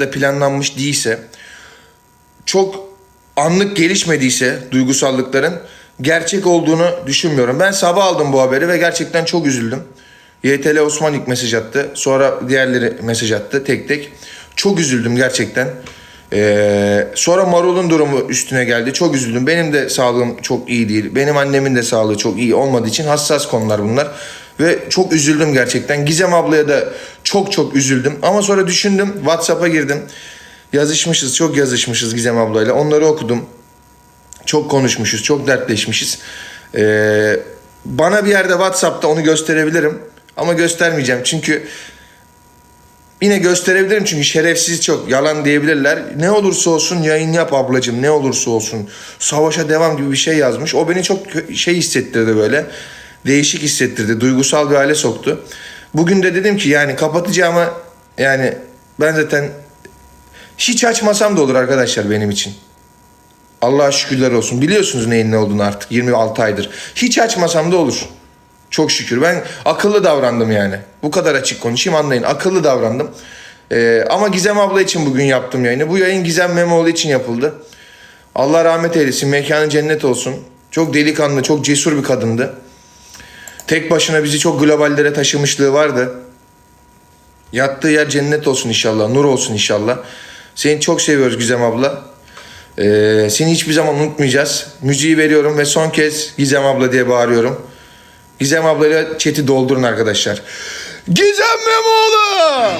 da planlanmış değilse, çok anlık gelişmediyse duygusallıkların gerçek olduğunu düşünmüyorum. Ben sabah aldım bu haberi ve gerçekten çok üzüldüm. YTL Osman ilk mesaj attı. Sonra diğerleri mesaj attı tek tek. Çok üzüldüm gerçekten. Ee, sonra Marul'un durumu üstüne geldi. Çok üzüldüm. Benim de sağlığım çok iyi değil. Benim annemin de sağlığı çok iyi olmadığı için hassas konular bunlar. Ve çok üzüldüm gerçekten. Gizem ablaya da çok çok üzüldüm. Ama sonra düşündüm. WhatsApp'a girdim. Yazışmışız, çok yazışmışız Gizem ablayla. Onları okudum. Çok konuşmuşuz, çok dertleşmişiz. Ee, bana bir yerde WhatsApp'ta onu gösterebilirim. Ama göstermeyeceğim çünkü yine gösterebilirim çünkü şerefsiz çok yalan diyebilirler. Ne olursa olsun yayın yap ablacığım ne olursa olsun. Savaşa devam gibi bir şey yazmış. O beni çok şey hissettirdi böyle. Değişik hissettirdi. Duygusal bir hale soktu. Bugün de dedim ki yani kapatacağıma yani ben zaten hiç açmasam da olur arkadaşlar benim için. Allah'a şükürler olsun. Biliyorsunuz neyin ne olduğunu artık 26 aydır. Hiç açmasam da olur. Çok şükür. Ben akıllı davrandım yani. Bu kadar açık konuşayım anlayın. Akıllı davrandım. Ee, ama Gizem abla için bugün yaptım yayını. Bu yayın Gizem Memoğlu için yapıldı. Allah rahmet eylesin. Mekanı cennet olsun. Çok delikanlı, çok cesur bir kadındı. Tek başına bizi çok globallere taşımışlığı vardı. Yattığı yer cennet olsun inşallah. Nur olsun inşallah. Seni çok seviyoruz Gizem abla. Ee, seni hiçbir zaman unutmayacağız. Müziği veriyorum ve son kez Gizem abla diye bağırıyorum. Gizem ablayla chat'i doldurun arkadaşlar. Gizem Memoğlu!